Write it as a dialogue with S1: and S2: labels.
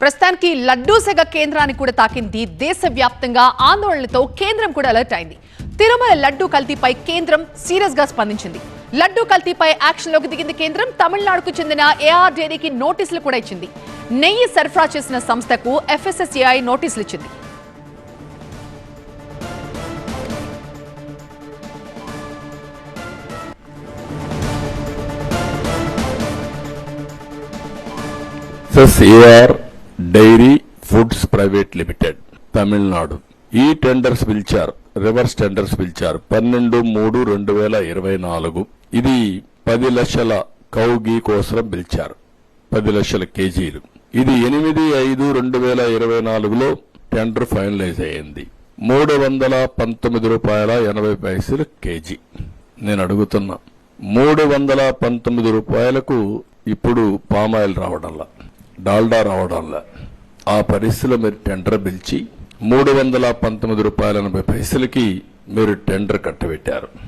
S1: ప్రస్తుతానికి లడ్డూ సెగ కేంద్రాన్ని కూడా తాకింది దేశవ్యాప్తంగా ఆందోళనలతో కేంద్రం కూడా అలర్ట్ అయింది. తిరుమల లడ్డూ కల్తీపై కేంద్రం సీరియస్గా స్పందించింది. లడ్డూ కల్తీపై యాక్షన్లోకి దిగింది కేంద్రం. తమిళనాడుకు చెందిన ఏఆర్ డైరీకి నోటీసులు కూడా ఇచ్చింది. నెయ్యి సరఫరా చేసిన సంస్థకు ఎఫ్ఎస్ఎస్ఏఐ నోటీసులు ఇచ్చింది.
S2: SAR dairy foods private limited Tamil Nadu. ఈ టెండర్స్ పిలిచారు రివర్స్ టెండర్స్ పిలిచారు. పన్నెండు మూడు రెండు వేల ఇరవై నాలుగు. ఇది పది లక్షల కౌ గీ కోసం పిలిచారు పది లక్షల కేజీలు. ఇది ఎనిమిది ఐదు రెండు వేల ఇరవై నాలుగులో టెండర్ ఫైనలైజ్ అయింది మూడు వందల పంతొమ్మిది రూపాయల ఎనభై పైసలు కేజీ. నేను అడుగుతున్నా మూడు వందల పంతొమ్మిది రూపాయలకు ఇప్పుడు పామాయిల్ రావడంలా. డాల్డా రావడంలా. ఆ పరిస్థితిలో మీరు టెండర్ పిలిచి మూడు వందల పంతొమ్మిది రూపాయల ఎనభై పైసలకి మీరు టెండర్ కట్టబెట్టారు.